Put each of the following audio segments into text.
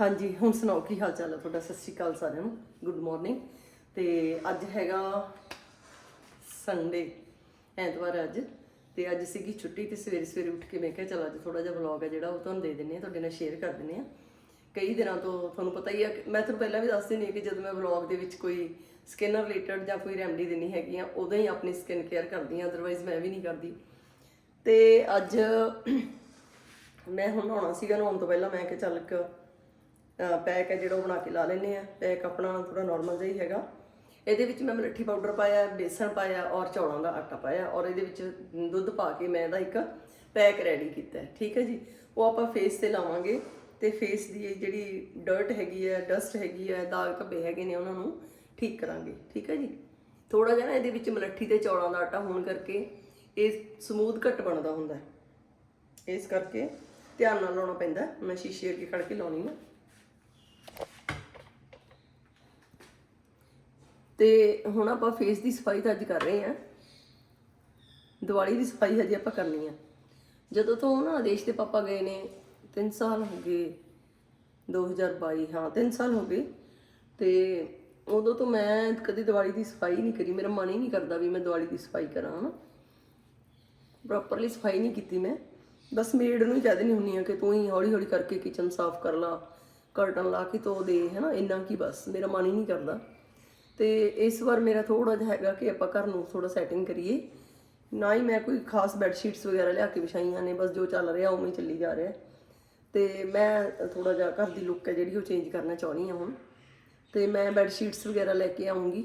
ਹਾਂਜੀ, ਹੁਣ ਸੁਣਾਓ, ਕੀ ਹਾਲ ਚਾਲ ਹੈ ਤੁਹਾਡਾ? ਸਤਿ ਸ਼੍ਰੀ ਅਕਾਲ ਸਾਰਿਆਂ ਨੂੰ। ਗੁੱਡ ਮਾਰਨਿੰਗ ਤੇ ਅੱਜ ਹੈਗਾ ਸੰਡੇ ਐਤਵਾਰ ਅੱਜ। ਤੇ ਅੱਜ ਸੀਗੀ ਛੁੱਟੀ ਤੇ ਸਵੇਰੇ ਸਵੇਰੇ ਉੱਠ ਕੇ ਮੈਂ ਕਿਹਾ, ਚਲ ਅੱਜ ਥੋੜਾ ਜਿਹਾ ਵਲੌਗ ਹੈ ਜਿਹੜਾ, ਉਹ ਤੁਹਾਨੂੰ ਦੇ ਦਿੰਨੇ ਆ ਤੁਹਾਡੇ ਨਾਲ ਸ਼ੇਅਰ ਕਰ ਦਿੰਨੇ ਆ ਕਈ ਦਿਨਾਂ ਤੋਂ ਤੁਹਾਨੂੰ ਪਤਾ ਹੀ ਆ ਕਿ- ਮੈਂ ਤੁਹਾਨੂੰ ਪਹਿਲਾਂ ਵੀ ਦੱਸ ਦਿੰਦੀ ਹਾਂ ਕਿ ਜਦੋਂ ਮੈਂ ਵਲੌਗ ਦੇ ਵਿੱਚ ਕੋਈ ਸਕਿਨ ਰਿਲੇਟਡ ਜਾਂ ਕੋਈ ਰੈਮਡੀ ਦੇਣੀ ਹੈਗੀ ਆ, ਉਦੋਂ ਹੀ ਆਪਣੀ ਸਕਿਨ ਕੇਅਰ ਕਰਦੀ ਆ ਅਦਰਵਾਈਜ਼ ਮੈਂ ਵੀ ਨਹੀਂ ਕਰਦੀ। ਤੇ ਅੱਜ ਮੈਂ ਹੁਣ ਨਹਾਉਣਾ ਸੀਗਾ, ਨਹਾਉਣ ਤੋਂ ਪਹਿਲਾਂ ਮੈਂ ਕਿਹਾ, ਚੱਲ ਇੱਕ ਪੈਕ ਹੈ ਜਿਹੜਾ ਉਹ ਬਣਾ ਕੇ ਲਾ ਲੈਨੇ ਆ ਪੈਕ ਆਪਣਾ ਥੋੜਾ ਨਾਰਮਲ ਜਿਹਾ ਹੀ ਹੈਗਾ। ਇਹਦੇ ਵਿੱਚ ਮੈਂ ਮਲੱਠੀ ਪਾਊਡਰ ਪਾਇਆ ਬੇਸਣ ਪਾਇਆ ਔਰ ਚੌਲਾਂ ਦਾ ਆਟਾ ਪਾਇਆ ਔਰ ਇਹਦੇ ਵਿੱਚ ਦੁੱਧ ਪਾ ਕੇ ਮੈਂ ਇਹਦਾ ਇੱਕ ਪੈਕ ਰੈਡੀ ਕੀਤਾ ਹੈ। ਠੀਕ ਹੈ ਜੀ? ਉਹ ਆਪਾਂ ਫੇਸ ਤੇ ਲਾਵਾਂਗੇ ਤੇ ਫੇਸ ਦੀ ਜਿਹੜੀ ਡਰਟ ਹੈਗੀ ਹੈ ਡਸਟ ਹੈਗੀ ਹੈ, ਦਾਗ ਧੱਬੇ ਹੈਗੇ ਨੇ ਉਹਨਾਂ ਨੂੰ ਠੀਕ ਕਰਾਂਗੇ। ਠੀਕ ਹੈ ਜੀ? ਥੋੜਾ ਜਿਹਾ ਨਾ ਇਹਦੇ ਵਿੱਚ ਮਲੱਠੀ ਤੇ ਚੌਲਾਂ ਦਾ ਆਟਾ ਹੋਣ ਕਰਕੇ ਇਹ ਸਮੂਥ ਘੱਟ ਬਣਦਾ ਹੁੰਦਾ ਹੈ। ਇਸ ਕਰਕੇ ਧਿਆਨ ਨਾਲ ਲਾਉਣਾ ਪੈਂਦਾ ਮੈਂ ਸ਼ੀਸ਼ੇ ਅੱਗੇ ਖੜ ਕੇ ਲਾਉਣੀ ਆ। ਤੇ ਹੁਣ ਆਪਾਂ ਫੇਸ ਦੀ ਸਫ਼ਾਈ ਤਾਂ ਅੱਜ ਕਰ ਰਹੇ ਹਾਂ। ਦੀਵਾਲੀ ਦੀ ਸਫ਼ਾਈ ਹਜੇ ਆਪਾਂ ਕਰਨੀ ਆ। ਜਦੋਂ ਤੋਂ ਨਾ ਆਦੇਸ਼ ਦੇ ਪਾਪਾ ਗਏ ਨੇ 3 ਸਾਲ ਹੋ ਗਏ 2022 ਹਾਂ 3 ਸਾਲ ਹੋ ਗਏ। ਤੇ ਉਦੋਂ ਤੋਂ ਮੈਂ ਕਦੀ ਦੀਵਾਲੀ ਦੀ ਸਫ਼ਾਈ ਨਹੀਂ ਕਰੀ, ਮੇਰਾ ਮਨ ਹੀ ਨਹੀਂ ਕਰਦਾ ਵੀ ਮੈਂ ਦੀਵਾਲੀ ਦੀ ਸਫ਼ਾਈ ਕਰਾਂ, ਹਨਾ। ਪ੍ਰੋਪਰਲੀ ਸਫ਼ਾਈ ਨਹੀਂ ਕੀਤੀ ਮੈਂ। ਬਸ ਮੇਡ ਨੂੰ ਹੀ ਕਹਿ ਦਿੰਦੀ ਹੁੰਨੀ ਆ ਕਿ ਤੂੰ ਹੀ ਹੌਲੀ ਹੌਲੀ ਕਰਕੇ ਕਿਚਨ ਸਾਫ਼ ਕਰ ਲਾ ਕਰਟਨ ਲਾ ਕੇ ਧੋ ਦੇ, ਹੈਨਾ, ਇੰਨਾ ਕੀ ਬਸ, ਮੇਰਾ ਮਨ ਹੀ ਨਹੀਂ ਕਰਦਾ। ਤੇ ਇਸ ਵਾਰ ਮੇਰਾ ਥੋੜਾ ਜਿਹਾ ਹੈਗਾ ਕਿ ਆਪਾਂ ਘਰ ਨੂੰ ਥੋੜਾ ਸੈਟਿੰਗ ਕਰੀਏ। ਨਾ ਹੀ ਮੈਂ ਕੋਈ ਖਾਸ ਬੈੱਡ ਸ਼ੀਟਸ ਵਗੈਰਾ ਲਿਆ ਕੇ ਵਿਛਾਈਆਂ ਨੇ, ਬਸ ਜੋ ਚੱਲ ਰਿਹਾ ਉਵੇਂ ਹੀ ਚੱਲੀ ਜਾ ਰਿਹਾ। ਤੇ ਮੈਂ ਥੋੜਾ ਜਿਹਾ ਘਰ ਦੀ ਲੁੱਕ ਹੈ ਜਿਹੜੀ ਉਹ ਚੇਂਜ ਕਰਨਾ ਚਾਹੁੰਦੀ ਹਾਂ ਹੁਣ। ਤੇ ਮੈਂ ਬੈੱਡ ਸ਼ੀਟਸ ਵਗੈਰਾ ਲੈ ਕੇ ਆਉਂਗੀ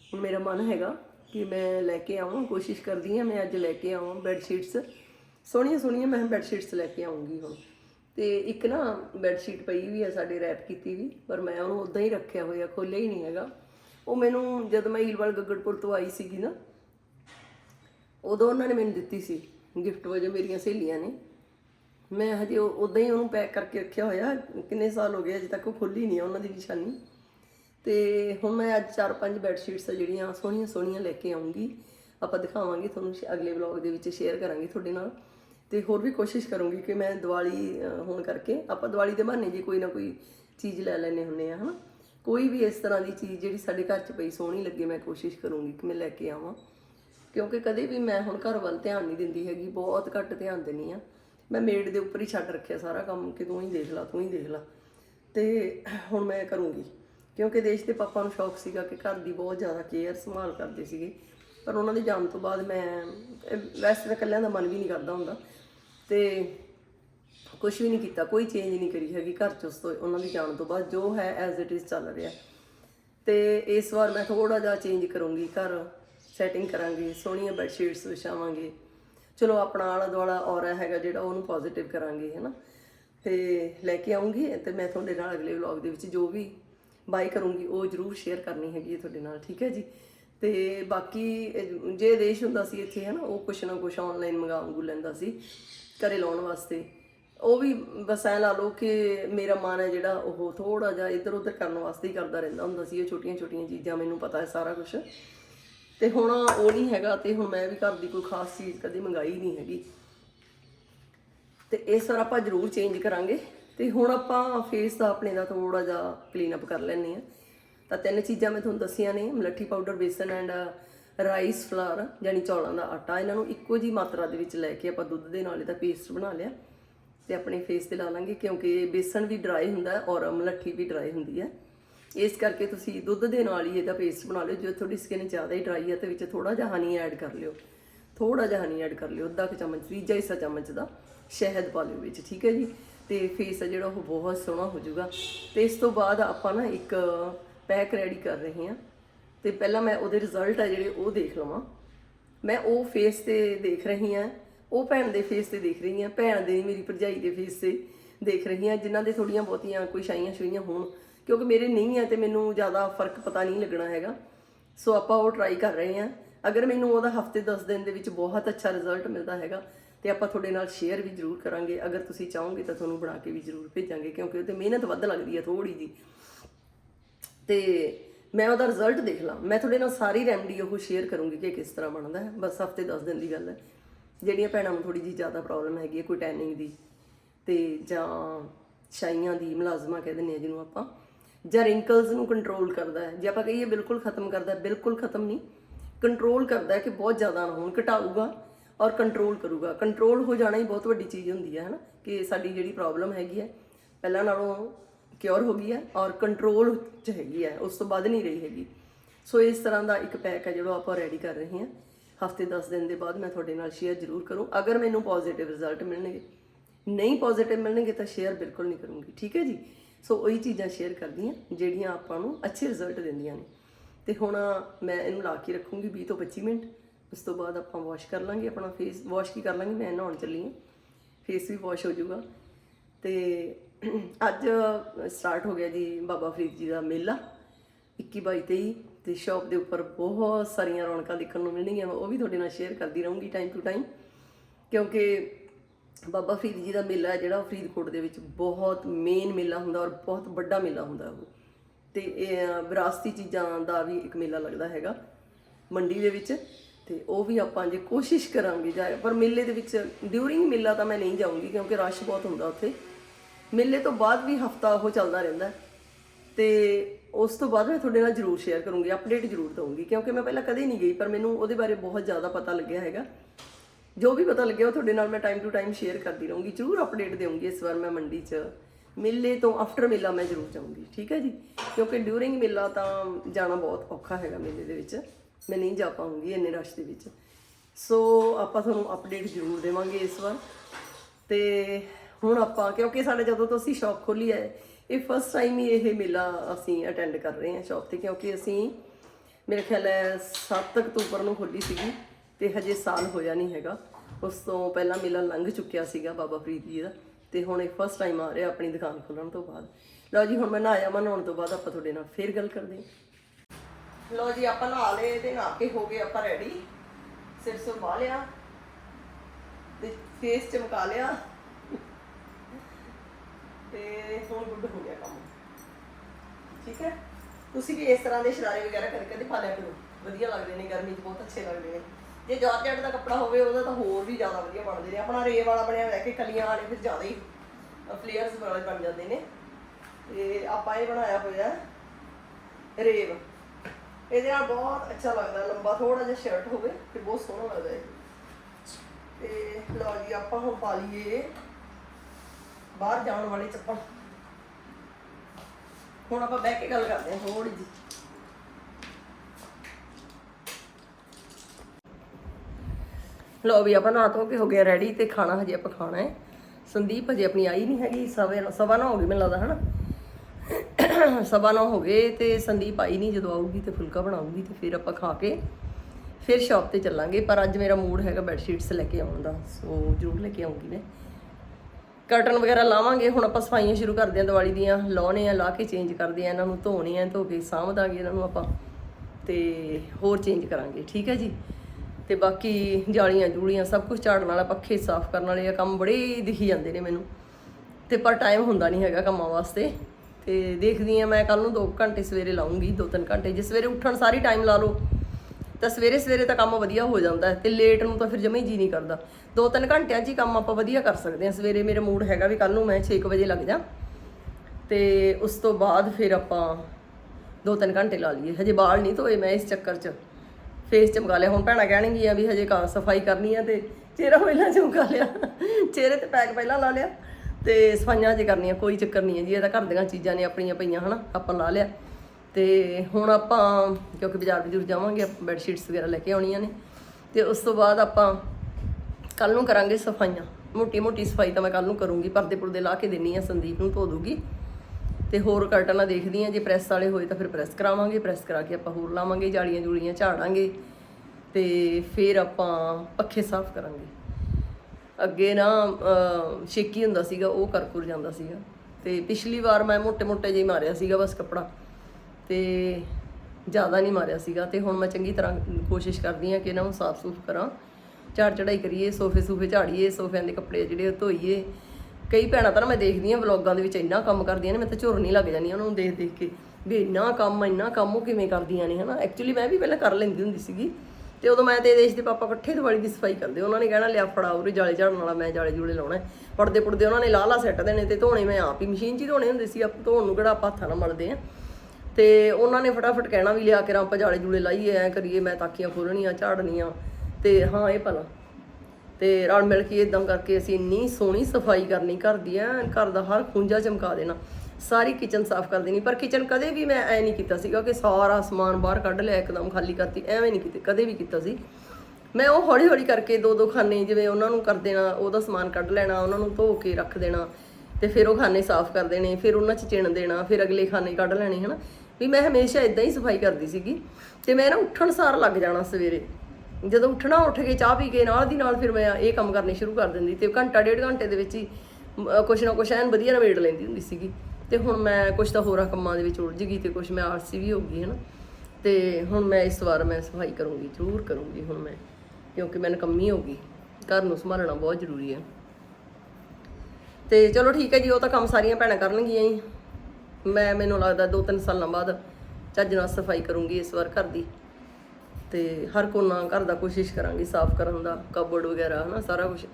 ਹੁਣ ਮੇਰਾ ਮਨ ਹੈਗਾ ਕਿ ਮੈਂ ਲੈ ਕੇ ਆਵਾਂ, ਕੋਸ਼ਿਸ਼ ਕਰਦੀ ਹਾਂ ਮੈਂ ਅੱਜ ਲੈ ਕੇ ਆਵਾਂ ਬੈੱਡ ਸ਼ੀਟਸ ਸੋਹਣੀਆਂ ਸੋਹਣੀਆਂ ਮੈਂ ਬੈੱਡ ਸ਼ੀਟਸ ਲੈ ਕੇ ਆਉਂਗੀ ਹੁਣ। ਤੇ ਇੱਕ ਨਾ ਬੈੱਡ ਸ਼ੀਟ ਪਈ ਵੀ ਹੈ, ਸਾਡੇ ਰੈਪ ਕੀਤੀ ਵੀ, ਪਰ ਮੈਂ ਉਹਨੂੰ ਉਦਾਂ ਹੀ ਰੱਖਿਆ ਹੋਇਆ ਖੋਲਿਆ ਹੀ ਨਹੀਂ ਹੈਗਾ। ਉਹ ਮੈਨੂੰ ਜਦ ਮੈਂ ਹੀਲਵਾਲ ਗੱਗੜਪੁਰ ਤੋਂ ਆਈ ਸੀਗੀ ਨਾ, ਉਦੋਂ ਉਹਨਾਂ ਨੇ ਮੈਨੂੰ ਦਿੱਤੀ ਸੀ ਗਿਫਟ ਵਜੋਂ ਮੇਰੀਆਂ ਸਹੇਲੀਆਂ ਨੇ। ਮੈਂ ਹਜੇ ਉਦਾਂ ਹੀ ਉਹਨੂੰ ਪੈਕ ਕਰਕੇ ਰੱਖਿਆ ਹੋਇਆ, ਕਿੰਨੇ ਸਾਲ ਹੋ ਗਏ ਅਜੇ ਤੱਕ ਉਹ ਖੁੱਲੀ ਨਹੀਂ ਆ ਉਹਨਾਂ ਦੀ ਨਿਸ਼ਾਨੀ। ਤੇ ਹੁਣ ਮੈਂ ਅੱਜ ਚਾਰ ਪੰਜ ਬੈੱਡ ਸ਼ੀਟਸ ਆ ਜਿਹੜੀਆਂ ਸੋਹਣੀਆਂ ਸੋਹਣੀਆਂ ਲੈ ਕੇ ਆਉਂਗੀ ਆਪਾਂ ਦਿਖਾਵਾਂਗੇ ਤੁਹਾਨੂੰ ਅਗਲੇ ਵਲੌਗ ਦੇ ਵਿੱਚ ਸ਼ੇਅਰ ਕਰਾਂਗੇ ਤੁਹਾਡੇ ਨਾਲ। ਤੇ ਹੋਰ ਵੀ ਕੋਸ਼ਿਸ਼ ਕਰੂੰਗੀ ਕਿ ਮੈਂ ਦੀਵਾਲੀ ਹੋਣ ਕਰਕੇ ਆਪਾਂ ਦੀਵਾਲੀ ਦੇ ਬਹਾਨੇ ਜੀ ਕੋਈ ਨਾ ਕੋਈ ਚੀਜ਼ ਲੈ ਲੈਣੇ ਹੁੰਨੇ ਆ, ਹਨਾ? ਕੋਈ ਵੀ ਇਸ ਤਰ੍ਹਾਂ ਦੀ ਚੀਜ਼ ਜਿਹੜੀ ਸਾਡੇ ਘਰ 'ਚ ਪਈ ਸੋਹਣੀ ਲੱਗੇ, ਮੈਂ ਕੋਸ਼ਿਸ਼ ਕਰੂੰਗੀ ਕਿ ਮੈਂ ਲੈ ਕੇ ਆਵਾਂ। ਕਿਉਂਕਿ ਕਦੇ ਵੀ ਮੈਂ ਹੁਣ ਘਰ ਵੱਲ ਧਿਆਨ ਨਹੀਂ ਦਿੰਦੀ ਹੈਗੀ, ਬਹੁਤ ਘੱਟ ਧਿਆਨ ਦਿੰਦੀ ਆ ਮੈਂ ਮੇਡ ਦੇ ਉੱਪਰ ਹੀ ਛੱਡ ਰੱਖਿਆ ਸਾਰਾ ਕੰਮ ਕਿ ਤੂੰ ਹੀ ਦੇਖ ਲਾ, ਤੂੰ ਹੀ ਦੇਖ ਲਾ। ਤੇ ਹੁਣ ਮੈਂ ਕਰੂੰਗੀ। ਕਿਉਂਕਿ ਦੇਸ਼ ਦੇ ਪਾਪਾ ਨੂੰ ਸ਼ੌਕ ਸੀਗਾ ਕਿ ਘਰ ਦੀ ਬਹੁਤ ਜ਼ਿਆਦਾ ਕੇਅਰ ਸੰਭਾਲ ਕਰਦੇ ਸੀਗੇ। ਪਰ ਉਹਨਾਂ ਦੇ ਜਾਣ ਤੋਂ ਬਾਅਦ ਮੈਂ ਵੈਸੇ ਤਾਂ ਇਕੱਲਿਆਂ ਦਾ ਮਨ ਵੀ ਨਹੀਂ ਕਰਦਾ ਹੁੰਦਾ। ਤੇ ਕੁਝ ਵੀ ਨਹੀਂ ਕੀਤਾ, ਕੋਈ ਚੇਂਜ ਨਹੀਂ ਕਰੀ ਹੈਗੀ ਘਰ ਚ ਉਸ ਤੋਂ, ਉਹਨਾਂ ਦੀ ਜਾਣ ਤੋਂ ਬਾਅਦ, ਜੋ ਹੈ ਐਜ਼ ਇਟ ਇਜ਼ ਚੱਲ ਰਿਹਾ। ਤੇ ਇਸ ਵਾਰ ਮੈਂ ਥੋੜਾ ਜਿਹਾ ਚੇਂਜ ਕਰੂੰਗੀ, ਘਰ ਸੈਟਿੰਗ ਕਰਾਂਗੇ, ਸੋਹਣੀਆਂ ਬੈੱਡ ਸ਼ੀਟਸ ਵਿਛਾਵਾਂਗੇ। ਚਲੋ, ਆਪਣਾ ਆਲਾ ਦੁਆਲਾ ਔਰਾ ਹੈਗਾ ਜਿਹੜਾ ਉਹਨੂੰ ਪੋਜ਼ਿਟਿਵ ਕਰਾਂਗੇ, ਹੈਨਾ। ਤੇ ਲੈ ਕੇ ਆਉਂਗੀ ਤੇ ਮੈਂ ਤੁਹਾਡੇ ਨਾਲ ਅਗਲੇ ਵਲੌਗ ਦੇ ਵਿੱਚ ਜੋ ਵੀ ਬਾਈ ਕਰੂੰਗੀ, ਉਹ ਜ਼ਰੂਰ ਸ਼ੇਅਰ ਕਰਨੀ ਹੈਗੀ ਹੈ ਤੁਹਾਡੇ ਨਾਲ, ਠੀਕ ਹੈ ਜੀ? ਤੇ ਬਾਕੀ ਜੇ ਦੇਸ਼ ਹੁੰਦਾ ਸੀ ਇੱਥੇ ਹੈ ਨਾ ਉਹ ਕੁਛ ਨਾ ਕੁਛ ਆਨਲਾਈਨ ਮੰਗਾਉਂਗੂ ਲੈਂਦਾ ਸੀ, ਘਰੇ ਲਾਉਣ ਵਾਸਤੇ। ਉਹ ਵੀ ਬਸ ਐ ਲਾ ਲਓ ਕਿ ਮੇਰਾ ਮਨ ਹੈ ਜਿਹੜਾ ਉਹ ਥੋੜਾ ਜਿਹਾ ਇੱਧਰ ਉੱਧਰ ਕਰਨ ਵਾਸਤੇ ਹੀ ਕਰਦਾ ਰਹਿੰਦਾ ਹੁੰਦਾ ਸੀ, ਇਹ ਛੋਟੀਆਂ ਛੋਟੀਆਂ ਚੀਜ਼ਾਂ ਮੈਨੂੰ ਪਤਾ ਹੈ ਸਾਰਾ ਕੁਝ ਤੇ ਹੁਣ ਉਹ ਨਹੀਂ ਹੈਗਾ ਤੇ ਹੁਣ ਮੈਂ ਵੀ ਘਰ ਦੀ ਕੋਈ ਖਾਸ ਚੀਜ਼ ਕਦੀ ਮੰਗਾਈ ਨਹੀਂ ਹੈਗੀ। ਤੇ ਇਸ ਵਾਰ ਆਪਾਂ ਜ਼ਰੂਰ ਚੇਂਜ ਕਰਾਂਗੇ। ਤੇ ਹੁਣ ਆਪਾਂ ਫੇਸ ਦਾ ਆਪਣੇ ਦਾ ਥੋੜਾ ਜਿਹਾ ਕਲੀਨ ਅਪ ਕਰ ਲੈਣੇ ਆ ਤਾਂ ਤਿੰਨ ਚੀਜ਼ਾਂ ਮੈਂ ਤੁਹਾਨੂੰ ਦੱਸੀਆਂ ਨੇ, ਮਲੱਠੀ ਪਾਊਡਰ ਬੇਸਨ ਐਂਡ ਰਾਈਸ ਫਲਾਰ ਯਾਨੀ ਚੌਲਾਂ ਦਾ ਆਟਾ। ਇਹਨਾਂ ਨੂੰ ਇੱਕੋ ਜੀ ਮਾਤਰਾ ਦੇ ਵਿੱਚ ਲੈ ਕੇ ਆਪਾਂ ਦੁੱਧ ਦੇ ਨਾਲ ਇਹਦਾ ਪੇਸਟ ਬਣਾ ਲਿਆ। ਤੇ ਆਪਣੇ ਫੇਸ ਤੇ ਲਾ ਲਾਂਗੇ, ਕਿਉਂਕਿ ਬੇਸਣ ਵੀ ਡਰਾਈ ਹੁੰਦਾ ਔਰ ਮਲੱਠੀ ਵੀ ਡਰਾਈ ਹੁੰਦੀ ਹੈ। ਇਸ ਕਰਕੇ ਤੁਸੀਂ ਦੁੱਧ ਦੇ ਨਾਲ ਹੀ ਇਹਦਾ ਪੇਸਟ ਬਣਾ ਲਿਓ, ਜੇ ਤੁਹਾਡੀ ਸਕਿਨ ਜ਼ਿਆਦਾ ਹੀ ਡਰਾਈ ਹੈ ਤੇ ਵਿੱਚ ਥੋੜਾ ਜਿਹਾ ਹਨੀ ਐਡ ਕਰ ਲਿਓ। ਥੋੜਾ ਜਿਹਾ ਹਨੀ ਐਡ ਕਰ ਲਿਓ, ਅੱਧਾ ਕੁ ਚਮਚ ਤੀਜਾ ਹਿੱਸਾ ਚਮਚ ਦਾ ਸ਼ਹਿਦ ਪਾ ਲਿਓ ਵਿੱਚ, ਠੀਕ ਹੈ ਜੀ? ਤੇ ਫੇਸ ਆ ਜਿਹੜਾ ਉਹ ਬਹੁਤ ਸੋਹਣਾ ਹੋ ਜਾਊਗਾ। ਤੇ ਇਸ ਤੋਂ ਬਾਅਦ ਆਪਾਂ ਨਾ ਇੱਕ ਪੈਕ ਰੈਡੀ ਕਰ ਰਹੇ ਹਾਂ। ਤੇ ਪਹਿਲਾਂ ਮੈਂ ਉਹਦੇ ਰਿਜ਼ਲਟ ਆ ਜਿਹੜੇ ਉਹ ਦੇਖ ਲਵਾਂ। ਮੈਂ ਉਹ ਫੇਸ ਤੇ ਦੇਖ ਰਹੀ ਹਾਂ। ਉਹ ਭੈਣ ਦੇ ਫੇਸ ਤੇ ਦੇਖ ਰਹੀ ਹਾਂ, ਭੈਣ ਦੇ ਮੇਰੀ ਭਰਜਾਈ ਦੇ ਫੇਸ ਤੇ ਦੇਖ ਰਹੀ ਹਾਂ, ਜਿਨ੍ਹਾਂ ਦੇ ਥੋੜੀਆਂ ਬਹੁਤੀਆਂ ਕੋਈ ਛਾਈਆਂ ਛੁਈਆਂ ਹੋਣ, ਕਿਉਂਕਿ ਮੇਰੇ ਨਹੀਂ ਹੈ ਤੇ ਮੈਨੂੰ ਜ਼ਿਆਦਾ ਫ਼ਰਕ ਪਤਾ ਨਹੀਂ ਲੱਗਣਾ ਹੈਗਾ। ਸੋ ਆਪਾਂ ਉਹ ਟਰਾਈ ਕਰ ਰਹੇ ਹਾਂ। ਅਗਰ ਮੈਨੂੰ ਉਹਦਾ ਹਫ਼ਤੇ 10 ਦਿਨ ਦੇ ਵਿੱਚ ਬਹੁਤ ਅੱਛਾ ਰਿਜ਼ਲਟ ਮਿਲਦਾ ਹੈਗਾ, ਤੇ ਆਪਾਂ ਤੁਹਾਡੇ ਨਾਲ ਸ਼ੇਅਰ ਵੀ ਜ਼ਰੂਰ ਕਰਾਂਗੇ। ਅਗਰ ਤੁਸੀਂ ਚਾਹੋਗੇ ਤਾਂ ਤੁਹਾਨੂੰ ਬਣਾ ਕੇ ਵੀ ਜ਼ਰੂਰ ਭੇਜਾਂਗੇ, ਕਿਉਂਕਿ ਉਹਤੇ ਮਿਹਨਤ ਵੱਧ ਲੱਗਦੀ ਹੈ ਥੋੜੀ ਜੀ ਤੇ ਮੈਂ ਉਹਦਾ ਰਿਜ਼ਲਟ ਦੇਖ ਲਾਂ। ਮੈਂ ਤੁਹਾਡੇ ਨਾਲ ਸਾਰੀ ਰੈਮਡੀ ਉਹ ਸ਼ੇਅਰ ਕਰੂੰਗੀ ਕਿ ਕਿਸ ਤਰ੍ਹਾਂ ਬਣਦਾ ਹੈ। ਬਸ ਹਫ਼ਤੇ 10 ਦਿਨ ਦੀ ਗੱਲ ਹੈ। ਜਿਹੜੀਆਂ ਭੈਣਾਂ ਨੂੰ ਥੋੜੀ ਜੀ ਜ਼ਿਆਦਾ ਪ੍ਰੋਬਲਮ ਹੈਗੀ ਹੈ ਕੋਈ ਟੈਨਿੰਗ ਦੀ, ਤੇ ਜਾਂ ਛਾਈਆਂ ਦੀ ਮੁਲਾਜ਼ਮਾ ਕਹਿ ਦਿੰਦੇ ਆ ਜਿਹਨੂੰ ਆਪਾਂ, ਜਾਂ ਰਿੰਕਲਸ ਨੂੰ ਕੰਟਰੋਲ ਕਰਦਾ ਹੈ। ਜੇ ਆਪਾਂ ਕਹੀਏ ਬਿਲਕੁਲ ਖਤਮ ਕਰਦਾ ਬਿਲਕੁਲ ਖਤਮ ਨਹੀਂ ਕੰਟਰੋਲ ਕਰਦਾ ਹੈ ਕਿ ਬਹੁਤ ਜ਼ਿਆਦਾ ਨਾ ਹੋਣ, ਘਟਾਊਗਾ ਔਰ ਕੰਟਰੋਲ ਕਰੂਗਾ। ਕੰਟਰੋਲ ਹੋ ਜਾਣਾ ਹੀ ਬਹੁਤ ਵੱਡੀ ਚੀਜ਼ ਹੁੰਦੀ ਹੈ, ਹਨਾ, ਕਿ ਸਾਡੀ ਜਿਹੜੀ ਪ੍ਰੋਬਲਮ ਹੈਗੀ ਹੈ, ਪਹਿਲਾਂ ਨਾਲੋਂ ਕਿਉਰ ਹੋ ਗਈ ਹੈ ਔਰ ਕੰਟਰੋਲ 'ਚ ਹੈਗੀ ਹੈ, ਉਸ ਤੋਂ ਵੱਧ ਨਹੀਂ ਰਹੀ ਹੈਗੀ। ਸੋ ਇਸ ਤਰ੍ਹਾਂ ਦਾ ਇੱਕ ਪੈਕ ਹੈ ਜਿਹੜਾ ਆਪਾਂ ਰੈਡੀ ਕਰ ਰਹੇ ਹਾਂ। ਹਫ਼ਤੇ 10 ਦਿਨ ਦੇ ਬਾਅਦ ਮੈਂ ਤੁਹਾਡੇ ਨਾਲ ਸ਼ੇਅਰ ਜ਼ਰੂਰ ਕਰੂੰ। ਅਗਰ ਮੈਨੂੰ ਪੋਜ਼ਿਟਿਵ ਰਿਜ਼ਲਟ ਮਿਲਣਗੇ, ਨਹੀਂ ਪੋਜ਼ਿਟਿਵ ਮਿਲਣਗੇ ਤਾਂ ਸ਼ੇਅਰ ਬਿਲਕੁਲ ਨਹੀਂ ਕਰੂੰਗੀ। ਠੀਕ ਹੈ ਜੀ? ਸੋ ਉਹੀ ਚੀਜ਼ਾਂ ਸ਼ੇਅਰ ਕਰਦੀ ਹਾਂ, ਜਿਹੜੀਆਂ ਆਪਾਂ ਨੂੰ ਅੱਛੇ ਰਿਜ਼ਲਟ ਦਿੰਦੀਆਂ ਨੇ। ਤੇ ਹੁਣ ਮੈਂ ਇਹਨੂੰ ਲਾ ਕੇ ਰੱਖੂੰਗੀ 20 ਤੋਂ 25 ਮਿੰਟ। ਉਸ ਤੋਂ ਬਾਅਦ ਆਪਾਂ ਵਾਸ਼ ਕਰ ਲਾਂਗੇ, ਆਪਣਾ ਫੇਸ ਵਾਸ਼ ਕੀ ਕਰ ਲਾਂਗੇ। ਮੈਂ ਨਹਾਉਣ ਚੱਲੀ ਹਾਂ। ਫੇਸ ਵੀ ਵਾਸ਼ ਹੋ ਜਾਊਗਾ। ਤੇ ਅੱਜ ਸਟਾਰਟ ਹੋ ਗਿਆ ਜੀ ਬਾਬਾ ਫਰੀਦ ਜੀ ਦਾ ਮੇਲਾ 21 22 23 ਤੇ ਸ਼ਾਪ ਦੇ ਉੱਪਰ ਬਹੁਤ ਸਾਰੀਆਂ ਰੌਣਕਾਂ ਦੇਖਣ ਨੂੰ ਮਿਲਣਗੀਆਂ। ਉਹ ਵੀ ਤੁਹਾਡੇ ਨਾਲ ਸ਼ੇਅਰ ਕਰਦੀ ਰਹੂੰਗੀ ਟਾਈਮ ਟੂ ਟਾਈਮ ਕਿਉਂਕਿ ਬਾਬਾ ਫਰੀਦ ਜੀ ਦਾ ਮੇਲਾ ਹੈ ਜਿਹੜਾ ਫਰੀਦਕੋਟ ਦੇ ਵਿੱਚ ਬਹੁਤ ਮੇਨ ਮੇਲਾ ਹੁੰਦਾ ਔਰ ਬਹੁਤ ਵੱਡਾ ਮੇਲਾ ਹੁੰਦਾ ਉਹ। ਤੇ ਇਹ ਵਿਰਾਸਤੀ ਚੀਜ਼ਾਂ ਦਾ ਵੀ ਇੱਕ ਮੇਲਾ ਲੱਗਦਾ ਹੈਗਾ ਮੰਡੀ ਦੇ ਵਿੱਚ। ਤੇ ਉਹ ਵੀ ਆਪਾਂ ਜੇ ਕੋਸ਼ਿਸ਼ ਕਰਾਂਗੇ ਜਾਏ ਪਰ ਮੇਲੇ ਦੇ ਵਿੱਚ ਡਿਊਰਿੰਗ ਮੇਲਾ ਤਾਂ ਮੈਂ ਨਹੀਂ ਜਾਊਂਗੀ ਕਿਉਂਕਿ ਰਸ਼ ਬਹੁਤ ਹੁੰਦਾ ਉੱਥੇ। ਮੇਲੇ ਤੋਂ ਬਾਅਦ ਵੀ ਹਫਤਾ ਉਹ ਚੱਲਦਾ ਰਹਿੰਦਾ। ਹੈ। ਤੇ ਉਸ ਤੋਂ ਬਾਅਦ ਮੈਂ ਤੁਹਾਡੇ ਨਾਲ ਜ਼ਰੂਰ ਸ਼ੇਅਰ ਕਰੂੰਗੀ ਅਪਡੇਟ ਜ਼ਰੂਰ ਦਊਂਗੀ, ਕਿਉਂਕਿ ਮੈਂ ਪਹਿਲਾਂ ਕਦੇ ਨਹੀਂ ਗਈ, ਪਰ ਮੈਨੂੰ ਉਹਦੇ ਬਾਰੇ ਬਹੁਤ ਜ਼ਿਆਦਾ ਪਤਾ ਲੱਗਿਆ ਹੈਗਾ। ਜੋ ਵੀ ਪਤਾ ਲੱਗਿਆ, ਉਹ ਤੁਹਾਡੇ ਨਾਲ ਮੈਂ ਟਾਈਮ ਟੂ ਟਾਈਮ ਸ਼ੇਅਰ ਕਰਦੀ ਰਹੂੰਗੀ, ਜ਼ਰੂਰ ਅਪਡੇਟ ਦੇਵਾਂਗੀ ਇਸ ਵਾਰ ਮੈਂ ਮੰਡੀ 'ਚ। ਮੇਲੇ ਤੋਂ ਆਫਟਰ ਮੇਲਾ ਮੈਂ ਜ਼ਰੂਰ ਜਾਊਂਗੀ, ਠੀਕ ਹੈ ਜੀ? ਕਿਉਂਕਿ ਡਿਊਰਿੰਗ ਮੇਲਾ ਤਾਂ ਜਾਣਾ ਬਹੁਤ ਔਖਾ ਹੈਗਾ ਮੇਲੇ ਦੇ ਵਿੱਚ। ਮੈਂ ਨਹੀਂ ਜਾ ਪਾਉਂਗੀ ਇੰਨੇ ਰਸ਼ ਦੇ ਵਿੱਚ। ਸੋ ਆਪਾਂ ਤੁਹਾਨੂੰ ਅਪਡੇਟ ਜ਼ਰੂਰ ਦੇਵਾਂਗੇ ਇਸ ਵਾਰ। ਤੇ ਹੁਣ ਆਪਾਂ, ਕਿਉਂਕਿ ਸਾਡੇ ਜਦੋਂ ਤੋਂ ਅਸੀਂ ਸ਼ਾਪ ਖੋਲੀ ਹੈ ਇਹ ਫਸਟ ਟਾਈਮ ਹੀ ਇਹ ਮੇਲਾ ਅਸੀਂ ਅਟੈਂਡ ਕਰ ਰਹੇ ਹਾਂ ਸ਼ਾਪ ਤੇ, ਕਿਉਂਕਿ ਅਸੀਂ, ਮੇਰੇ ਖਿਆਲ ਹੈ 7 ਅਕਤੂਬਰ ਨੂੰ ਖੋਲੀ ਸੀਗੀ ਤੇ ਹਜੇ ਸਾਲ ਹੋਇਆ ਨਹੀਂ ਹੈਗਾ। ਉਸ ਤੋਂ ਪਹਿਲਾਂ ਮੇਲਾ ਲੰਘ ਚੁੱਕਿਆ ਸੀਗਾ ਬਾਬਾ ਫਰੀਦ ਜੀ ਦਾ ਤੇ ਹੁਣ ਇਹ ਫਸਟ ਟਾਈਮ ਆ ਰਿਹਾ ਆਪਣੀ ਦੁਕਾਨ ਖੋਲਣ ਤੋਂ ਬਾਅਦ। ਲਓ ਜੀ, ਹੁਣ ਮੈਂ ਨਹਾਇਆ ਮੈਂ ਨਹਾਉਣ ਤੋਂ ਬਾਅਦ ਆਪਾਂ ਤੁਹਾਡੇ ਨਾਲ ਫੇਰ ਗੱਲ ਕਰਦੇ ਹਾਂ। ਲਓ ਜੀ, ਆਪਾਂ ਨਹਾ ਲਏ ਤੇ ਨਹਾ ਕੇ ਹੋ ਗਏ ਆਪਾਂ ਰੈਡੀ ਸਿਰ ਸੁਰ ਬਾਹ ਲਿਆ ਤੇ ਫੇਸ ਚਮਕਾ ਲਿਆ। ਤੇ ਹੁਣ ਗੁੱਡ ਹੋ ਗਿਆ ਕੰਮ। ਠੀਕ ਹੈ? ਤੁਸੀਂ ਵੀ ਇਸ ਤਰ੍ਹਾਂ ਦੇ ਸ਼ਰਾਰੇ ਵਗੈਰਾ ਕਦੇ ਕਦੇ ਪਾ ਲਿਆ ਕਰੋ। ਵਧੀਆ ਲੱਗਦੇ ਨੇ, ਗਰਮੀ 'ਚ ਬਹੁਤ ਅੱਛੇ ਲੱਗਦੇ ਨੇ। ਜੇ ਜਾਰਜੈਟ ਦਾ ਕੱਪੜਾ ਹੋਵੇ, ਉਹਦਾ ਤਾਂ ਹੋਰ ਵੀ ਜ਼ਿਆਦਾ ਵਧੀਆ ਬਣਦੇ ਨੇ। ਆਪਣਾ ਰੇ ਵਾਲਾ ਬਣਿਆ ਹੋਇਆ ਕਿ ਕਲੀਆਂ ਵਾਲੇ, ਫਿਰ ਜ਼ਿਆਦਾ ਹੀ ਫਲੇਅਰਸ ਵਾਲੇ ਬਣ ਜਾਂਦੇ ਨੇ। ਤੇ ਆਪਾਂ ਇਹ ਬਣਾਇਆ ਹੋਇਆ ਰੇਵ। ਇਹਦੇ ਨਾਲ ਬਹੁਤ ਅੱਛਾ ਲੱਗਦਾ, ਲੰਬਾ ਥੋੜਾ ਜਿਹਾ ਸ਼ਰਟ ਹੋਵੇ ਤੇ ਬਹੁਤ ਸੋਹਣਾ ਲੱਗਦਾ ਇਹ। ਤੇ ਲਓ ਜੀ, ਆਪਾਂ ਹੁਣ ਪਾ ਲਈਏ। ਬਾਹਰ ਜਾਣ ਵਾਲੇ ਚੱਪਲ। ਹੁਣ ਆਪਾਂ ਬਹਿ ਕੇ ਗੱਲ ਕਰਦੇ ਹਾਂ ਥੋੜੀ ਜੀ ਲਓ ਵੀ ਆਪਾਂ ਨਹਾ ਧੋ ਕੇ ਹੋ ਗਏ ਰੈਡੀ ਤੇ ਖਾਣਾ ਹਜੇ ਆਪਾਂ ਖਾਣਾ ਹੈ। ਸੰਦੀਪ ਹਜੇ ਆਪਣੀ ਆਈ ਨਹੀਂ ਹੈਗੀ ਸਵੇ ਸਵਾ ਨਾ ਹੋ ਗਈ ਮੈਨੂੰ ਲੱਗਦਾ, ਹਨਾ? ਸਵਾ ਨਾ ਹੋ ਗਏ ਤੇ ਸੰਦੀਪ ਆਈ ਨਹੀਂ, ਜਦੋਂ ਆਊਗੀ ਤੇ ਫੁਲਕਾ ਬਣਾਉਂਗੀ ਤੇ ਫਿਰ ਆਪਾਂ ਖਾ ਕੇ ਫਿਰ ਸ਼ਾਪ ਤੇ ਚੱਲਾਂਗੇ। ਪਰ ਅੱਜ ਮੇਰਾ ਮੂਡ ਹੈਗਾ ਬੈੱਡ ਸ਼ੀਟਸ ਲੈ ਕੇ ਆਉਣ ਦਾ ਸੋ ਜ਼ਰੂਰ ਲੈ ਕੇ ਆਉਂਗੀ ਮੈਂ। ਕਰਟਨ ਵਗੈਰਾ ਲਾਵਾਂਗੇ, ਹੁਣ ਆਪਾਂ ਸਫਾਈਆਂ ਸ਼ੁਰੂ ਕਰਦੇ ਹਾਂ ਦੀਵਾਲੀ ਦੀਆਂ, ਲਾਉਣੇ ਆ, ਲਾ ਕੇ ਚੇਂਜ ਕਰਦੇ ਆ, ਇਹਨਾਂ ਨੂੰ ਧੋਣੇ ਆ, ਧੋ ਕੇ ਸਾਂਭ ਦਾਂਗੇ ਇਹਨਾਂ ਨੂੰ ਆਪਾਂ, ਤੇ ਹੋਰ ਚੇਂਜ ਕਰਾਂਗੇ, ਠੀਕ ਹੈ ਜੀ? ਤੇ ਬਾਕੀ ਜਾਲੀਆਂ ਜੂਲੀਆਂ ਸਭ ਕੁਝ ਝਾੜਨ ਵਾਲਾ ਪੱਖੇ ਸਾਫ਼ ਕਰਨ ਵਾਲੇ ਆ, ਕੰਮ ਬੜੇ ਦਿਖੀ ਜਾਂਦੇ ਨੇ ਮੈਨੂੰ। ਤੇ ਪਰ ਟਾਈਮ ਹੁੰਦਾ ਨਹੀਂ ਹੈਗਾ ਕੰਮਾਂ ਵਾਸਤੇ। ਤੇ ਦੇਖਦੀ ਆ ਮੈਂ ਕੱਲ ਨੂੰ 2 ਘੰਟੇ ਸਵੇਰੇ ਲਾਉਂਗੀ 2-3 ਘੰਟੇ, ਜੇ ਸਵੇਰੇ ਉੱਠਣ ਸਾਰੀ ਟਾਈਮ ਲਾ ਲਓ ਤਾਂ ਸਵੇਰੇ ਸਵੇਰੇ ਤਾਂ ਕੰਮ ਵਧੀਆ ਹੋ ਜਾਂਦਾ ਹੈ ਤੇ ਲੇਟ ਨੂੰ ਤਾਂ ਫਿਰ ਜਮੇ ਜੀ ਨਹੀਂ ਕਰਦਾ। 2-3 ਘੰਟਿਆਂ 'ਚ ਹੀ ਕੰਮ ਆਪਾਂ ਵਧੀਆ ਕਰ ਸਕਦੇ ਹਾਂ। ਸਵੇਰੇ ਮੇਰਾ ਮੂਡ ਹੈਗਾ ਵੀ ਕੱਲ ਨੂੰ ਮੈਂ 6 ਵਜੇ ਲੱਗ ਜਾ। ਤੇ ਉਸ ਤੋਂ ਬਾਅਦ ਫਿਰ ਆਪਾਂ 2-3 ਘੰਟੇ ਲਾ ਲਈਏ। ਹਜੇ ਬਾਲ ਨਹੀਂ ਧੋਏ ਮੈਂ ਇਸ ਚੱਕਰ 'ਚ। ਫੇਸ ਚਮਕਾ ਲਿਆ। ਹੁਣ ਭੈਣਾਂ ਕਹਿਣਗੀਆਂ ਵੀ ਹਜੇ ਕਾ ਸਫ਼ਾਈ ਕਰਨੀ ਆ ਤੇ ਚਿਹਰਾ ਪਹਿਲਾਂ ਚਮਕਾ ਲਿਆ। ਚਿਹਰੇ ਤੇ ਪੈਕ ਪਹਿਲਾਂ ਲਾ ਲਿਆ। ਤੇ ਸਫਾਈਆਂ ਹਜੇ ਕਰਨੀਆਂ, ਕੋਈ ਚੱਕਰ ਨਹੀਂ ਹੈ ਜੀ। ਇਹ ਤਾਂ ਘਰ ਦੀਆਂ ਚੀਜ਼ਾਂ ਨੇ ਆਪਣੀਆਂ ਪਈਆਂ, ਹਨਾ? ਆਪਾਂ ਲਾ ਲਿਆ। ਤੇ ਹੁਣ ਆਪਾਂ, ਕਿਉਂਕਿ ਬਾਜ਼ਾਰ ਵੀ ਜ਼ਰੂਰ ਜਾਵਾਂਗੇ ਬੈੱਡ ਸ਼ੀਟਸ ਵਗੈਰਾ ਲੈ ਕੇ ਆਉਣੀਆਂ ਨੇ। ਤੇ ਉਸ ਤੋਂ ਬਾਅਦ ਆਪਾਂ ਕੱਲ ਨੂੰ ਕਰਾਂਗੇ ਸਫਾਈਆਂ। ਮੋਟੀ ਮੋਟੀ ਸਫ਼ਾਈ ਤਾਂ ਮੈਂ ਕੱਲ ਨੂੰ ਕਰੂੰਗੀ ਪਰਦੇ ਪੁਰਦੇ ਲਾ ਕੇ ਦੇਣੀ ਆ, ਸੰਦੀਪ ਨੂੰ ਧੋ ਦੂਗੀ। ਤੇ ਹੋਰ ਕਰਟਨਾਂ ਦੇਖਦੀ ਆ, ਜੇ ਪ੍ਰੈਸ ਵਾਲੇ ਹੋਏ ਤਾਂ ਫਿਰ ਪ੍ਰੈਸ ਕਰਾਵਾਂਗੇ, ਪ੍ਰੈਸ ਕਰਾ ਕੇ ਆਪਾਂ ਹੋਰ ਲਾਵਾਂਗੇ, ਜਾਲੀਆਂ ਜੁਲੀਆਂ ਝਾੜਾਂਗੇ। ਤੇ ਫਿਰ ਆਪਾਂ ਪੱਖੇ ਸਾਫ਼ ਕਰਾਂਗੇ। ਅੱਗੇ ਨਾ ਛੇਕੀ ਹੁੰਦਾ ਸੀਗਾ, ਉਹ ਕਰ ਕੁਰ ਜਾਂਦਾ ਸੀਗਾ। ਤੇ ਪਿਛਲੀ ਵਾਰ ਮੈਂ ਮੋਟੇ ਮੋਟੇ ਜਿਹੀ ਮਾਰਿਆ ਸੀਗਾ ਬਸ ਕੱਪੜਾ। ਤੇ ਜ਼ਿਆਦਾ ਨਹੀਂ ਮਾਰਿਆ ਸੀਗਾ ਤੇ ਹੁਣ ਮੈਂ ਚੰਗੀ ਤਰ੍ਹਾਂ ਕੋਸ਼ਿਸ਼ ਕਰਦੀ ਆ ਕਿ ਇਹਨਾਂ ਨੂੰ ਸਾਫ਼ ਸੂਫ ਕਰਾਂ। ਝਾੜ ਚੜਾਈ ਕਰੀਏ ਸੋਫੇ ਸੂਫੇ ਝਾੜੀਏ, ਸੋਫਿਆਂ ਦੇ ਕੱਪੜੇ ਜਿਹੜੇ ਉਹ ਧੋਈਏ। ਕਈ ਭੈਣਾਂ ਤਾਂ ਨਾ ਮੈਂ ਦੇਖਦੀ ਆ ਵਲੌਗਾਂ ਦੇ ਵਿੱਚ ਇੰਨਾ ਕੰਮ ਕਰਦੀਆਂ ਨੇ, ਮੈਂ ਤਾਂ ਝੁਰ ਨਹੀਂ ਲੱਗ ਜਾਂਦੀ ਉਹਨਾਂ ਨੂੰ ਦੇਖ ਦੇਖ ਕੇ ਵੀ ਇੰਨਾ ਕੰਮ ਇੰਨਾ ਕੰਮ ਉਹ ਕਿਵੇਂ ਕਰਦੀਆਂ ਨੇ, ਹਨਾ? ਐਕਚੁਅਲੀ ਮੈਂ ਵੀ ਪਹਿਲਾਂ ਕਰ ਲੈਂਦੀ ਹੁੰਦੀ ਸੀਗੀ ਤੇ ਉਦੋਂ ਮੈਂ ਤੇ ਦੇਸ਼ ਦੇ ਪਾਪਾ ਇਕੱਠੇ ਦੀਵਾਲੀ ਦੀ ਸਫ਼ਾਈ ਕਰਦੇ, ਉਹਨਾਂ ਨੇ ਕਹਿਣਾ, ਲਿਆ ਫੜਾ ਉਰੇ ਜਾਲੇ ਝਾੜਨ ਵਾਲਾ, ਮੈਂ ਜਾਲੇ ਜੂਲੇ ਲਾਉਣਾ ਹੈ। ਪੜਦੇ ਪੁੜਦੇ ਉਹਨਾਂ ਨੇ ਲਾਹ ਲਾ ਸੈੱਟ ਦੇਣੇ ਤੇ ਧੋਣੇ ਮੈਂ ਆਪ ਹੀ, ਮਸ਼ੀਨ 'ਚ ਹੀ ਧੋਣੇ ਹੁੰਦੇ ਸੀ, ਆਪ ਧੋਣ ਨੂੰ ਕਿਹੜਾ ਆਪਾਂ ਹੱਥਾਂ ਨਾਲ ਮਲਦੇ ਆ ਤੇ ਉਹਨਾਂ ਨੇ ਫਟਾਫਟ ਕਹਿਣਾ ਵੀ ਲਿਆ ਕੇ ਰਾਂ ਆਪਾਂ ਜਾਲੇ ਜੂਲੇ ਲਾਈਏ, ਐ ਕਰੀਏ, ਮੈਂ ਤਾਕੀਆਂ ਖੋਲਣੀਆਂ, ਝਾੜਨੀਆਂ। ਤੇ ਹਾਂ, ਇਹ ਭਲਾ। ਤੇ ਰਲ ਮਿਲ ਕੇ ਇਦਾਂ ਕਰਕੇ ਅਸੀਂ ਇੰਨੀ ਸੋਹਣੀ ਸਫ਼ਾਈ ਕਰਨੀ ਘਰ ਦੀ, ਐ ਘਰ ਦਾ ਹਰ ਖੁੰਝਾ ਚਮਕਾ ਦੇਣਾ। ਸਾਰੀ ਕਿਚਨ ਸਾਫ਼ ਕਰ ਦੇਣੀ। ਪਰ ਕਿਚਨ ਕਦੇ ਵੀ ਮੈਂ ਐ ਨਹੀਂ ਕੀਤਾ ਸੀਗਾ ਕਿ ਸਾਰਾ ਸਮਾਨ ਬਾਹਰ ਕੱਢ ਲਿਆ, ਇੱਕਦਮ ਖਾਲੀ ਕਰਤੀ, ਐਵੇਂ ਨਹੀਂ ਕੀਤੀ, ਕਦੇ ਵੀ ਕੀਤਾ ਸੀ। ਮੈਂ ਉਹ ਹੌਲੀ ਹੌਲੀ ਕਰਕੇ ਦੋ ਦੋ ਖਾਨੇ, ਜਿਵੇਂ ਉਹਨਾਂ ਨੂੰ ਕਰ ਦੇਣਾ, ਉਹਦਾ ਸਮਾਨ ਕੱਢ ਲੈਣਾ, ਉਹਨਾਂ ਨੂੰ ਧੋ ਕੇ ਰੱਖ ਦੇਣਾ। ਤੇ ਫਿਰ ਉਹ ਖਾਨੇ ਸਾਫ਼ ਕਰ ਦੇਣੇ, ਫਿਰ ਉਹਨਾਂ 'ਚ ਚਿਣ ਦੇਣਾ, ਫਿਰ ਅਗਲੇ ਖਾਨੇ ਕੱਢ ਲੈਣੇ, ਹਨਾ? ਵੀ ਮੈਂ ਹਮੇਸ਼ਾ ਇਦਾਂ ਹੀ ਸਫ਼ਾਈ ਕਰਦੀ ਸੀਗੀ ਤੇ ਮੈਂ ਨਾ ਉੱਠਣ ਸਾਰ ਲੱਗ ਜਾਣਾ ਸਵੇਰੇ। ਜਦੋਂ ਉੱਠਣਾ, ਉੱਠ ਕੇ ਚਾਹ ਪੀ ਕੇ ਨਾਲ ਦੀ ਨਾਲ ਫਿਰ ਮੈਂ ਇਹ ਕੰਮ ਕਰਨੇ ਸ਼ੁਰੂ ਕਰ ਦਿੰਦੀ ਤੇ ਘੰਟਾ, ਡੇਢ ਘੰਟੇ ਦੇ ਵਿੱਚ ਹੀ ਕੁਛ ਨਾ ਕੁਛ ਐਨ ਵਧੀਆ ਨਵੇੜ ਲੈਂਦੀ ਹੁੰਦੀ ਸੀਗੀ। ਤੇ ਹੁਣ ਮੈਂ ਕੁਛ ਤਾਂ ਹੋਰਾਂ ਕੰਮਾਂ ਦੇ ਵਿੱਚ ਉਲਝ ਗਈ ਤੇ ਕੁਛ ਮੈਂ ਆਲਸੀ ਵੀ ਹੋ ਗਈ, ਹਨਾ। ਤੇ ਹੁਣ ਮੈਂ ਇਸ ਵਾਰ ਮੈਂ ਸਫ਼ਾਈ ਕਰੂੰਗੀ, ਜ਼ਰੂਰ ਕਰੂੰਗੀ ਹੁਣ ਮੈਂ, ਕਿਉਂਕਿ ਮੈਨੂੰ ਕੰਮੀ ਹੋ ਗਈ। ਘਰ ਨੂੰ ਸੰਭਾਲਣਾ ਬਹੁਤ ਜ਼ਰੂਰੀ ਹੈ। ਤੇ ਚਲੋ ਠੀਕ ਹੈ ਜੀ, ਉਹ ਤਾਂ ਕੰਮ ਸਾਰੀਆਂ ਭੈਣਾਂ ਕਰਨਗੀਆਂ ਹੀ। ਮੈਂ ਮੈਨੂੰ ਲੱਗਦਾ 2-3 ਸਾਲਾਂ ਬਾਅਦ ਚੱਜ ਨਾਲ ਸਫ਼ਾਈ ਕਰੂੰਗੀ ਇਸ ਵਾਰ ਘਰ ਦੀ। ਤੇ ਹਰ ਕੋਨਾ ਘਰ ਦਾ ਕੋਸ਼ਿਸ਼ ਕਰਾਂਗੀ ਸਾਫ਼ ਕਰਨ ਦਾ ਕਬੋਰਡ ਵਗੈਰਾ, ਹਨਾ, ਸਾਰਾ ਕੁਝ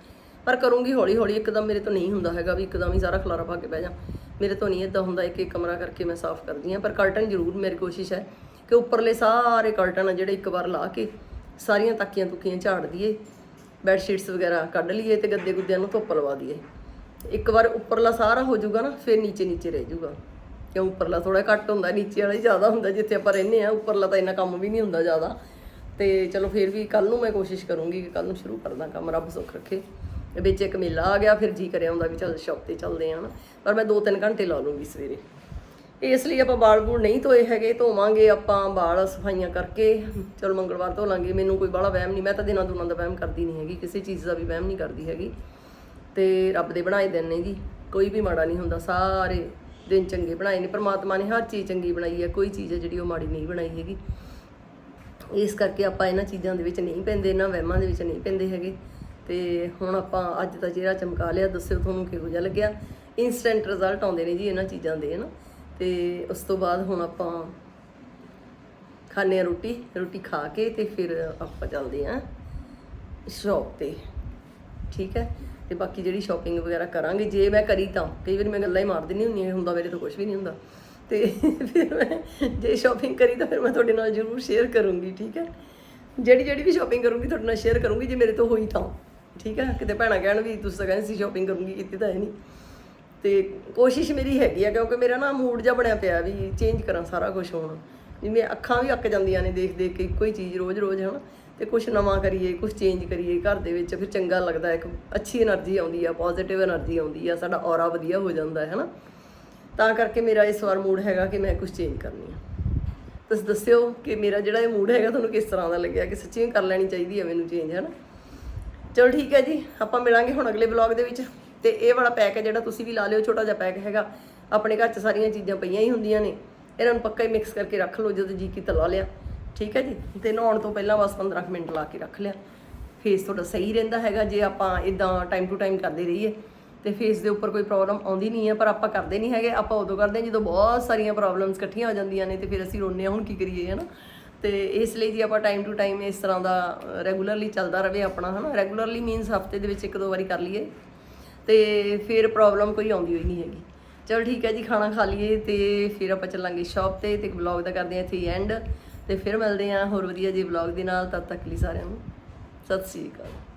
ਪਰ ਕਰੂੰਗੀ ਹੌਲੀ ਹੌਲੀ ਇੱਕਦਮ ਮੇਰੇ ਤੋਂ ਨਹੀਂ ਹੁੰਦਾ ਹੈਗਾ ਵੀ ਇੱਕਦਮ ਹੀ ਸਾਰਾ ਖਲਾਰਾ ਪਾ ਕੇ ਬਹਿ ਜਾ ਮੇਰੇ ਤੋਂ ਨਹੀਂ ਇਦਾਂ ਹੁੰਦਾ ਇੱਕ ਇੱਕ ਕਮਰਾ ਕਰਕੇ ਮੈਂ ਸਾਫ਼ ਕਰਦੀ ਹਾਂ, ਪਰ ਕਰਟਨ ਜ਼ਰੂਰ ਮੇਰੀ ਕੋਸ਼ਿਸ਼ ਹੈ ਕਿ ਉੱਪਰਲੇ ਸਾਰੇ ਕਰਟਨ ਆ ਜਿਹੜੇ ਇੱਕ ਵਾਰ ਲਾ ਕੇ ਸਾਰੀਆਂ ਤੱਕੀਆਂ ਤੁਕੀਆਂ ਝਾੜ ਦਈਏ ਬੈੱਡ ਸ਼ੀਟਸ ਵਗੈਰਾ ਕੱਢ ਲਈਏ ਤੇ ਗੱਦੇ ਗੁੱਦਿਆਂ ਨੂੰ ਧੁੱਪ ਲਵਾ ਦਈਏ। ਇੱਕ ਵਾਰ ਉੱਪਰਲਾ ਸਾਰਾ ਹੋ ਜਾਊਗਾ ਨਾ, ਫਿਰ ਨੀਚੇ ਨੀਚੇ ਰਹਿ ਜਾਊਗਾ। ਕਿਉਂ ਉੱਪਰਲਾ ਥੋੜਾ ਘੱਟ ਹੁੰਦਾ ਨੀਚੇ ਵਾਲਾ ਹੀ ਜ਼ਿਆਦਾ ਹੁੰਦਾ ਜਿੱਥੇ ਆਪਾਂ ਰਹਿੰਦੇ ਆ ਉੱਪਰਲਾ ਤਾਂ ਇੰਨਾ ਕੰਮ ਵੀ ਨਹੀਂ ਹੁੰਦਾ ਜ਼ਿਆਦਾ। ਤੇ ਚਲੋ ਫਿਰ ਵੀ ਕੱਲ ਨੂੰ ਮੈਂ ਕੋਸ਼ਿਸ਼ ਕਰੂੰਗੀ ਕਿ ਕੱਲ ਨੂੰ ਸ਼ੁਰੂ ਕਰਦਾ ਕੰਮ, ਰੱਬ ਸੁੱਖ ਰੱਖੇ। ਤੇ ਵਿੱਚ ਇੱਕ ਮੇਲਾ ਆ ਗਿਆ, ਫਿਰ ਜੀ ਕਰਿਆ ਹੁੰਦਾ ਵੀ ਚੱਲ ਸ਼ੌਪ ਤੇ ਚੱਲਦੇ ਆ ਹਨਾ। ਪਰ ਮੈਂ 2-3 ਘੰਟੇ ਲਾ ਲੂੰਗੀ ਸਵੇਰੇ। ਇਸ ਲਈ ਆਪਾਂ ਵਾਲ ਬੂਲ ਨਹੀਂ ਧੋਏ ਹੈਗੇ, ਧੋਵਾਂਗੇ ਆਪਾਂ ਵਾਲ ਸਫਾਈਆਂ ਕਰਕੇ। ਚਲ ਮੰਗਲਵਾਰ ਧੋ ਲਾਂਗੇ, ਮੈਨੂੰ ਕੋਈ ਬਾਹਲਾ ਵਹਿਮ ਨਹੀਂ, ਮੈਂ ਤਾਂ ਦਿਨਾਂ ਦੁਨਾਂ ਦਾ ਵਹਿਮ ਕਰਦੀ ਨਹੀਂ ਹੈਗੀ, ਕਿਸੇ ਚੀਜ਼ ਦਾ ਵੀ ਵਹਿਮ ਨਹੀਂ ਕਰਦੀ ਹੈਗੀ। ਤੇ ਰੱਬ ਦੇ ਬਣਾਏ ਦਿਨ ਨੇ ਜੀ, ਕੋਈ ਵੀ ਮਾੜਾ ਨਹੀਂ ਹੁੰਦਾ, ਸਾਰੇ ਦਿਨ ਚੰਗੇ ਬਣਾਏ ਨੇ, ਪ੍ਰਮਾਤਮਾ ਨੇ ਹਰ ਚੀਜ਼ ਚੰਗੀ ਬਣਾਈ ਹੈ, ਕੋਈ ਚੀਜ਼ ਹੈ ਜਿਹੜੀ ਉਹ ਮਾੜੀ ਨਹੀਂ ਬਣਾਈ ਹੈਗੀ। ਇਸ ਕਰਕੇ ਆਪਾਂ ਇਹਨਾਂ ਚੀਜ਼ਾਂ ਦੇ ਵਿੱਚ ਨਹੀਂ ਪੈਂਦੇ, ਇਹਨਾਂ ਵਹਿਮਾਂ ਦੇ ਵਿੱਚ ਨਹੀਂ ਪੈਂਦੇ ਹੈਗੇ। ਤੇ ਹੁਣ ਆਪਾਂ ਅੱਜ ਦਾ ਚਿਹਰਾ ਚਮਕਾ ਲਿਆ, ਦੱਸਿਓ ਤੁਹਾਨੂੰ ਕਿਹੋ ਜਿਹਾ ਲੱਗਿਆ? ਇਨਸਟੈਂਟ ਰਿਜ਼ਲਟ ਆਉਂਦੇ ਨੇ ਜੀ ਇਹਨਾਂ ਚੀਜ਼ਾਂ ਦੇ, ਹਨਾ? ਤੇ ਉਸ ਤੋਂ ਬਾਅਦ ਹੁਣ ਆਪਾਂ ਖਾਣੇ ਆ ਰੋਟੀ ਰੋਟੀ ਖਾ ਕੇ ਤੇ ਫਿਰ ਆਪਾਂ ਚੱਲਦੇ ਆਂ ਸ਼ੌਪ ਤੇ। ਠੀਕ ਹੈ? ਤੇ ਬਾਕੀ ਜਿਹੜੀ ਸ਼ਾਪਿੰਗ ਵਗੈਰਾ ਕਰਾਂਗੇ, ਜੇ ਮੈਂ ਕਰੀ ਤਾਂ। ਕਈ ਵਾਰੀ ਮੈਂ ਗੱਲਾਂ ਹੀ ਮਾਰ ਦਿੰਦੀ ਹੁੰਦੀ ਹਾਂ ਹੁੰਦਾ ਮੇਰੇ ਤੋਂ ਕੁਝ ਵੀ ਨਹੀਂ ਹੁੰਦਾ। ਤੇ ਫਿਰ ਮੈਂ ਜੇ ਸ਼ਾਪਿੰਗ ਕਰੀ ਤਾਂ ਫਿਰ ਮੈਂ ਤੁਹਾਡੇ ਨਾਲ ਜ਼ਰੂਰ ਸ਼ੇਅਰ ਕਰੂੰਗੀ, ਠੀਕ ਹੈ? ਜਿਹੜੀ ਜਿਹੜੀ ਵੀ ਸ਼ਾਪਿੰਗ ਕਰੂੰਗੀ, ਤੁਹਾਡੇ ਨਾਲ ਸ਼ੇਅਰ ਕਰੂੰਗੀ, ਜੇ ਮੇਰੇ ਤੋਂ ਹੋਈ ਤਾਂ। ਠੀਕ ਹੈ? ਕਿਤੇ ਭੈਣਾਂ ਕਹਿਣ ਵੀ ਤੁਸੀਂ ਤਾਂ ਕਹਿੰਦੇ ਸੀ ਸ਼ਾਪਿੰਗ ਕਰੂੰਗੀ, ਕੀਤੀ ਤਾਂ ਹੈ ਨਹੀਂ। ਤੇ ਕੋਸ਼ਿਸ਼ ਮੇਰੀ ਹੈਗੀ ਆ, ਕਿਉਂਕਿ ਮੇਰਾ ਨਾ ਮੂਡ ਜਿਹਾ ਬਣਿਆ ਪਿਆ ਵੀ ਚੇਂਜ ਕਰਾਂ ਸਾਰਾ ਕੁਝ ਹੁਣ। ਜਿਵੇਂ ਅੱਖਾਂ ਵੀ ਅੱਕ ਜਾਂਦੀਆਂ ਨੇ ਦੇਖ ਦੇਖ ਕੇ ਇੱਕੋ ਹੀ ਚੀਜ਼ ਰੋਜ਼-ਰੋਜ਼, ਹਨਾ? ਤੇ ਕੁਝ ਨਵਾਂ ਕਰੀਏ ਕੁਝ ਚੇਂਜ ਕਰੀਏ, ਘਰ ਦੇ ਵਿੱਚ ਫਿਰ ਚੰਗਾ ਲੱਗਦਾ, ਇੱਕ ਅੱਛੀ એનર્ਜੀ ਆਉਂਦੀ ਆ ਪੋਜ਼ਿਟਿਵ એનર્ਜੀ ਆਉਂਦੀ ਆ, ਸਾਡਾ ਔਰਾ ਵਧੀਆ ਹੋ ਜਾਂਦਾ ਹੈ ਨਾ ਤਾਂ ਕਰਕੇ ਮੇਰਾ ਇਸ ਵਾਰ ਮੂਡ ਹੈਗਾ ਕਿ ਮੈਂ ਕੁਝ ਚੇਂਜ ਕਰਨੀ ਆ। ਤੁਸੀਂ ਦੱਸਿਓ ਕਿ ਮੇਰਾ ਜਿਹੜਾ ਇਹ ਮੂਡ ਹੈਗਾ, ਤੁਹਾਨੂੰ ਕਿਸ ਤਰ੍ਹਾਂ ਦਾ ਲੱਗਿਆ, ਕਿ ਸੱਚੀ ਕਰ ਲੈਣੀ ਚਾਹੀਦੀ ਹੈ ਮੈਨੂੰ ਚੇਂਜ ਹੈ ਨਾ ਚਲੋ ਠੀਕ ਹੈ ਜੀ, ਆਪਾਂ ਮਿਲਾਂਗੇ ਹੁਣ ਅਗਲੇ ਵਲੌਗ ਦੇ ਵਿੱਚ। ਤੇ ਇਹ ਵਾਲਾ ਪੈਕ ਹੈ ਜਿਹੜਾ ਤੁਸੀਂ ਵੀ ਲਾ ਲਿਓ, ਛੋਟਾ ਜਿਹਾ ਪੈਕ ਹੈਗਾ। ਆਪਣੇ ਘਰ 'ਚ ਸਾਰੀਆਂ ਚੀਜ਼ਾਂ ਪਈਆਂ ਹੀ ਹੁੰਦੀਆਂ ਨੇ। ਇਹਨਾਂ ਨੂੰ ਪੱਕਾ ਹੀ ਮਿਕਸ ਕਰਕੇ ਰੱਖ ਲਓ, ਜਦੋਂ ਜੀ ਕੀ ਤਲਾ ਲਿਆ। ਠੀਕ ਹੈ ਜੀ? ਤੇ ਨਹਾਉਣ ਤੋਂ ਪਹਿਲਾਂ ਬਸ 15 ਕੁ ਮਿੰਟ ਲਾ ਕੇ ਰੱਖ ਲਿਆ। ਫੇਸ ਤੁਹਾਡਾ ਸਹੀ ਰਹਿੰਦਾ ਹੈਗਾ, ਜੇ ਆਪਾਂ ਇਦਾਂ ਟਾਈਮ ਟੂ ਟਾਈਮ ਕਰਦੇ ਰਹੀਏ। ਤੇ ਫੇਸ ਦੇ ਉੱਪਰ ਕੋਈ ਪ੍ਰੋਬਲਮ ਆਉਂਦੀ ਨਹੀਂ ਹੈ, ਪਰ ਆਪਾਂ ਕਰਦੇ ਨਹੀਂ ਹੈਗੇ। ਆਪਾਂ ਉਦੋਂ ਕਰਦੇ ਹਾਂ ਜਦੋਂ ਬਹੁਤ ਸਾਰੀਆਂ ਪ੍ਰੋਬਲਮਸ ਇਕੱਠੀਆਂ ਹੋ ਜਾਂਦੀਆਂ ਨੇ ਤੇ ਫਿਰ ਅਸੀਂ ਰੋਂਦੇ ਹਾਂ, ਹੁਣ ਕੀ ਕਰੀਏ, ਹਨਾ? ਤੇ ਇਸ ਲਈ ਜੀ ਆਪਾਂ ਟਾਈਮ ਟੂ ਟਾਈਮ ਇਸ ਤਰ੍ਹਾਂ ਦਾ ਰੈਗੂਲਰਲੀ ਚੱਲਦਾ ਰਵੇ ਆਪਣਾ, ਹਨਾ? ਰੈਗੂਲਰਲੀ ਮੀਨਸ ਹਫ਼ਤੇ ਦੇ ਵਿੱਚ ਇੱਕ ਦੋ ਵਾਰੀ ਕਰ ਲਈਏ। ਤੇ ਫਿਰ ਪ੍ਰੋਬਲਮ ਕੋਈ ਆਉਂਦੀ ਹੋਈ ਨਹੀਂ ਹੈਗੀ। ਚਲੋ ਠੀਕ ਹੈ ਜੀ, ਖਾਣਾ ਖਾ ਲਈਏ ਤੇ ਫਿਰ ਆਪਾਂ ਚੱਲਾਂਗੇ ਸ਼ਾਪ ਤੇ ਤੇ ਵਲੌਗ ਦਾ ਕਰਦੇ ਹਾਂ ਇੱਥੇ ਐਂਡ ਤੇ ਫਿਰ ਮਿਲਦੇ ਹਾਂ ਹੋਰ ਵਧੀਆ ਜੀ ਵਲੌਗ ਦੇ ਨਾਲ, ਤਦ ਤੱਕ ਲਈ ਸਾਰਿਆਂ ਨੂੰ। ਸਤਿ ਸ੍ਰੀ ਅਕਾਲ।